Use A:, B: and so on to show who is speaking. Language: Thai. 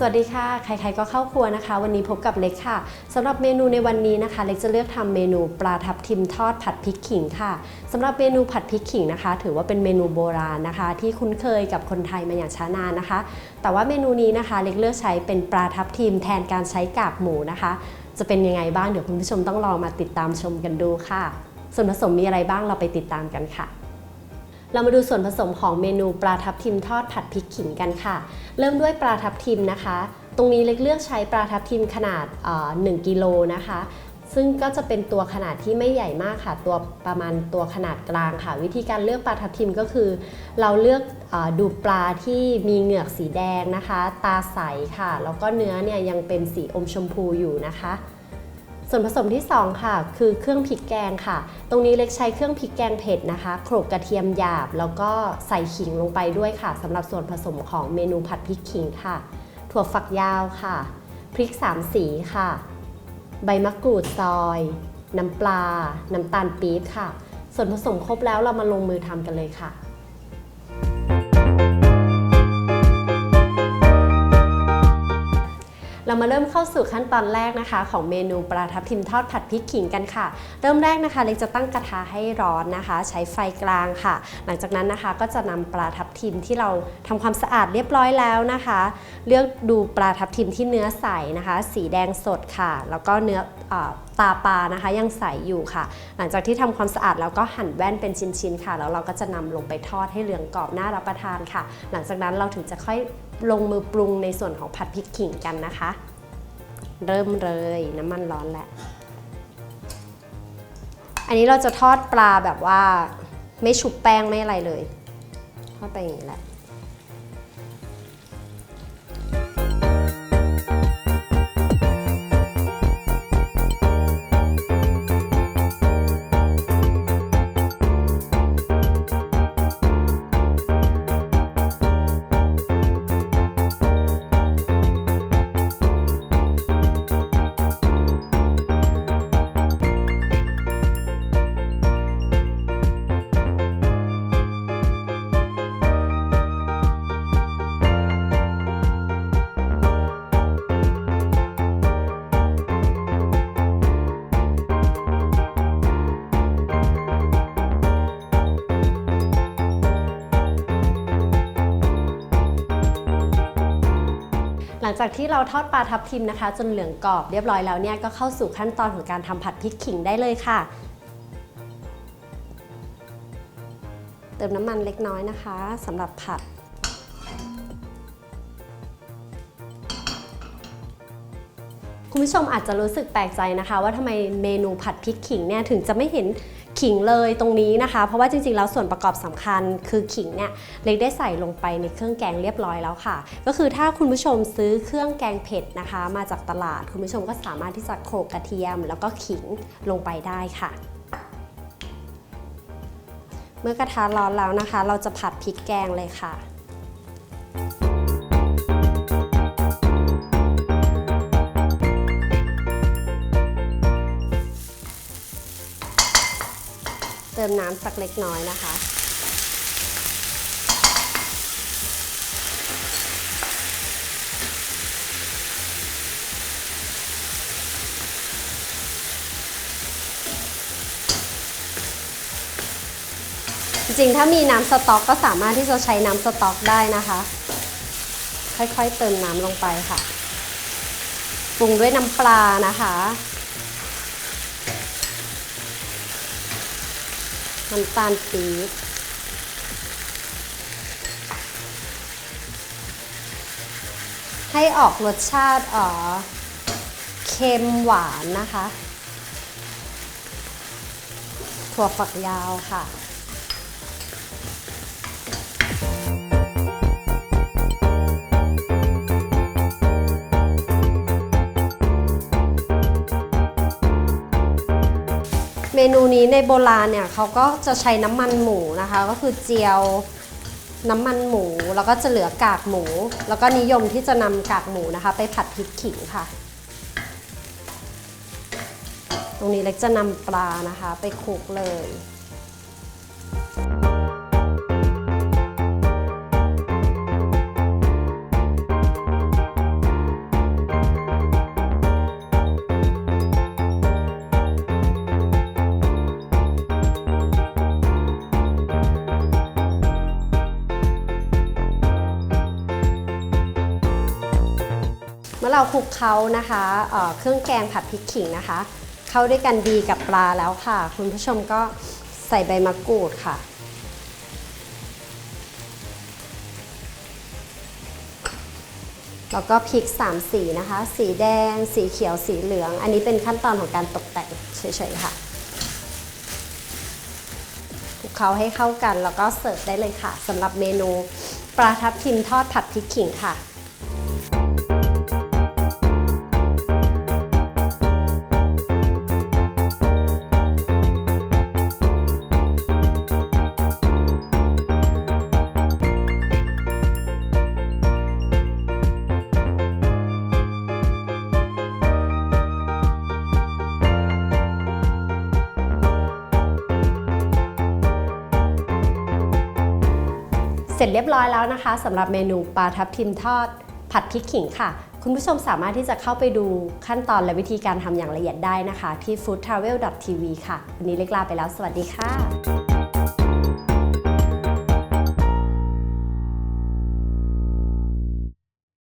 A: สวัสดีค่ะ ใครๆก็เข้าครัวนะคะ วันนี้พบกับเล็กค่ะสำหรับเมนูในวันนี้นะคะ เล็กจะเลือกทำเมนูปลาทับทิมทอดผัดพริกขิงค่ะสำหรับเมนูผัดพริกขิงนะคะ ถือว่าเป็นเมนูโบราณนะคะ ที่คุ้นเคยกับคนไทยมาอย่างช้านานนะคะ แต่ว่าเมนูนี้นะคะ เล็กเลือกใช้เป็นปลาทับทิมแทนการใช้กากหมูนะคะ จะเป็นยังไงบ้างเดี๋ยวคุณผู้ชมต้องลองมาติดตามชมกันดูค่ะ ส่วนผสมมีอะไรบ้างเราไปติดตามกันค่ะ เรามาดูส่วนผสมของเมนูปลาทับทิมทอดผัดพริกขิงกันค่ะ เริ่มด้วยปลาทับทิมนะคะ ตรงนี้เล็กเลือกใช้ปลาทับทิมขนาดเอ่อ1กิโลนะคะ ซึ่งก็จะเป็นตัวขนาดที่ไม่ใหญ่มากค่ะ ตัวประมาณตัวขนาดกลางค่ะ วิธีการเลือกปลาทับทิมก็คือ เราเลือกอดูปลาที่มีเหงือกสีแดงนะคะ ตาใสค่ะ แล้วก็เนื้อเนี่ยยังเป็นสีอมชมพูอยู่นะคะ ส่วนผสมที่ 2 ค่ะ คือเครื่องพริกแกงค่ะ ตรงนี้เล็กใช้เครื่องพริกแกงเผ็ดนะคะโขลกกระเทียมหยาบ แล้วก็ใส่ขิงลงไปด้วยค่ะสำหรับส่วนผสมของเมนูผัดพริกขิงค่ะ ถั่วฝักยาวค่ะ พริกสามสีค่ะ ใบมะกรูดซอย น้ำปลา น้ำตาลปี๊บค่ะ ส่วนผสมครบแล้วเรามาลงมือทำกันเลยค่ะ เรามาเริ่มเข้าสู่ขั้นตอนแรกนะคะ ของเมนูปลาทับทิมทอดผัดพริกขิงกันค่ะ เริ่มแรกนะคะเล็กจะตั้งกระทะให้ร้อนนะคะ ใช้ไฟกลางค่ะ หลังจากนั้นนะคะก็จะนำปลาทับทิมที่เราทำความสะอาดเรียบร้อยแล้วนะคะ เลือกดูปลาทับทิมที่เนื้อใสนะคะ สีแดงสดค่ะ แล้วก็เนื้อเออตาปลานะคะยังใสอยู่ค่ะ หลังจากที่ทำความสะอาดแล้วก็หั่นแว่นเป็นชิ้นๆค่ะ แล้วเราก็จะนำลงไปทอดให้เหลืองกรอบน่ารับประทานค่ะ หลังจากนั้นเราถึงจะค่อย ลงมือปรุงในส่วนของผัดพริกขิงกันนะคะ เริ่มเลยน้ำมันร้อนแหละ อันนี้เราจะทอดปลาแบบว่า ไม่ชุบแป้งไม่อะไรเลยทอดไปอย่างนี้แหละ ลังจากที่เราทอดปลาทับทิมนะคะ จนเหลืองกรอบเรียบร้อยแล้วเนี่ยก็เข้าสู่ขั้นตอนของการทำผัดพริกขิงได้เลยค่ะ เติมน้ำมันเล็กน้อยนะคะสำหรับผัดคุณผู้ชมอาจจะรู้สึกแปลกใจนะคะ ว่าทำไมเมนูผัดพริกขิงเนี่ยถึงจะไม่เห็น ขิงเลยตรงนี้นะคะ เพราะว่าจริงๆแล้วส่วนประกอบสำคัญคือขิงเนี่ยเล็กได้ใส่ลงไปในเครื่องแกงเรียบร้อยแล้วค่ะ ก็คือถ้าคุณผู้ชมซื้อเครื่องแกงเผ็ดนะคะ มาจากตลาดคุณผู้ชมก็สามารถที่จะโขลกกระเทียม แล้วก็ขิงลงไปได้ค่ะ เมื่อกระทะร้อนแล้วนะคะ เราจะผัดพริกแกงเลยค่ะ เติมน้ำสักเล็กน้อยนะคะ จริงๆ ถ้ามีน้ำสต๊อกก็สามารถที่จะใช้น้ำสต๊อกได้นะคะ ค่อยๆ เติมน้ำลงไปค่ะ ปรุงด้วยน้ำปลานะคะ น้ำตาลปี๊บให้ออกรสชาติอ๋อเค็มหวานนะคะ ถั่วฝักยาวค่ะ เมนูนี้ในโบราณเนี่ยเขาก็จะใช้น้ำมันหมูนะคะ ก็คือเจียวน้ำมันหมู แล้วก็จะเหลือกากหมู แล้วก็นิยมที่จะนำกากหมูนะคะ ไปผัดพริกขิงค่ะ ตรงนี้เล็กจะนำปลานะคะ ไปคลุกเลย เมื่อเราคลุกเคล้านะคะเเครื่องแกงผัดพริกขิงนะคะ เข้าด้วยกันดีกับปลาแล้วค่ะ คุณผู้ชมก็ใส่ใบมะกรูดค่ะ แล้วก็พริก 3 สีนะคะ สีแดง สีเขียวสีเหลือง อันนี้เป็นขั้นตอนของการตกแต่งเฉยๆค่ะคลุกเคล้าให้เข้ากันแล้วก็เสิร์ฟได้เลยค่ะสำหรับเมนูปลาทับทิมทอดผัดพริกขิงค่ะ เสร็จเรียบร้อยแล้วนะคะสำหรับเมนูปลาทับทิมทอด ผัดพริกขิงค่ะ คุณผู้ชมสามารถที่จะเข้าไปดูขั้นตอนและวิธีการทำอย่างละเอียดได้นะคะ ที่ foodtravel.tv ค่ะ วันนี้เล็กลาไปแล้ว สวัสดีค่ะ